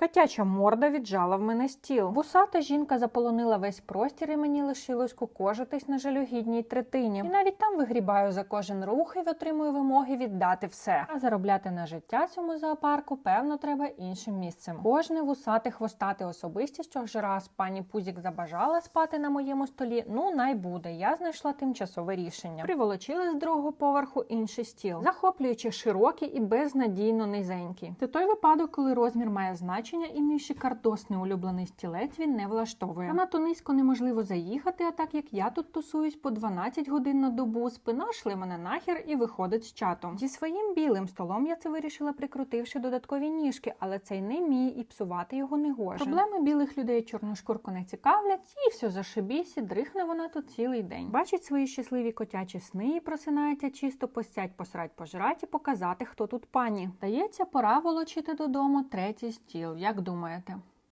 Котяча морда віджала в мене стіл. Вусата жінка заполонила весь простір, і мені лишилось кукожитись на жалюгідній третині. І навіть там вигрібаю за кожен рух і отримую вимоги віддати все. А заробляти на життя цьому зоопарку, певно, треба іншим місцем. Кожне вусате хвостати особистість, що ж раз пані Пузік забажала спати на моєму столі. Ну, най буде. Я знайшла тимчасове рішення. Приволочили з другого поверху інший стіл, захоплюючи широкий і безнадійно низенький. Це той випадок, коли розмір має значення, і мій шикардосний улюблений стілець він не влаштовує. А надто низько неможливо заїхати, а так як я тут тусуюсь по 12 годин на добу, спина шли мене нахер і виходить з чату. Зі своїм білим столом я це вирішила, прикрутивши додаткові ніжки, але цей не мій і псувати його не гоже. Проблеми білих людей чорну шкурку не цікавлять, і все зашибісь, і дрихне вона тут цілий день. Бачить свої щасливі котячі сни і просинається чисто постять, посрать, пожрать і показати, хто тут пані. Дається, пора волочити додому третій стіл. Як думаєте?